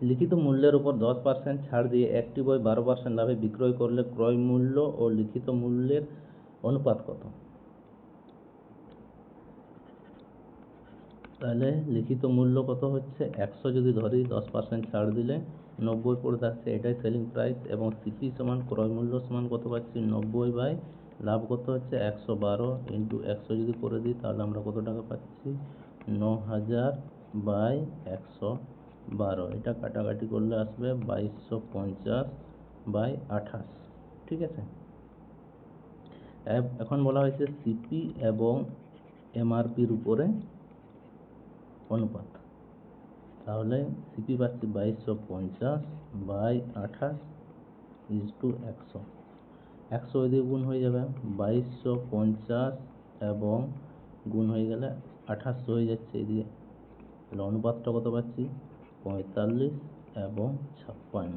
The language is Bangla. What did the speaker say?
লিখিত মূল্যের উপর দশ পার্সেন্ট ছাড় দিয়ে একটি বই বারো পার্সেন্ট লাভে বিক্রয় করলে ক্রয় মূল্য ও লিখিত মূল্যের অনুপাত কত? তাহলে লিখিত মূল্য কত হচ্ছে? একশো যদি ধরি, দশ পার্সেন্ট ছাড় দিলে নব্বই পড়ে থাকছে এটাই সেলিং প্রাইস এবং সিপি সমান, ক্রয় মূল্য সমান কত পাচ্ছি? নব্বই বাই লাভ কত হচ্ছে? একশো বারো ইন্টু একশো যদি করে দিই, তাহলে আমরা কত টাকা পাচ্ছি? ন হাজার বাই একশো বারো। এটা কাটাকাটি করলে আসবে বাইশশো পঞ্চাশ বাই আঠাশ। ঠিক আছে? এখন বলা হয়েছে সিপি এবং এমআরপির উপরে অনুপাত। তাহলে সিপি পাচ্ছি বাইশশো পঞ্চাশ বাই আঠাশ ইজ টু একশো। একশো ওইদিকে গুণ হয়ে যাবে বাইশশো পঞ্চাশ এবং গুণ হয়ে গেলে আঠাশশো হয়ে যাচ্ছে। এদিকে তাহলে অনুপাতটা কত পাচ্ছি? পঁয়তাল্লিশ এবং ছাপ্পান্ন।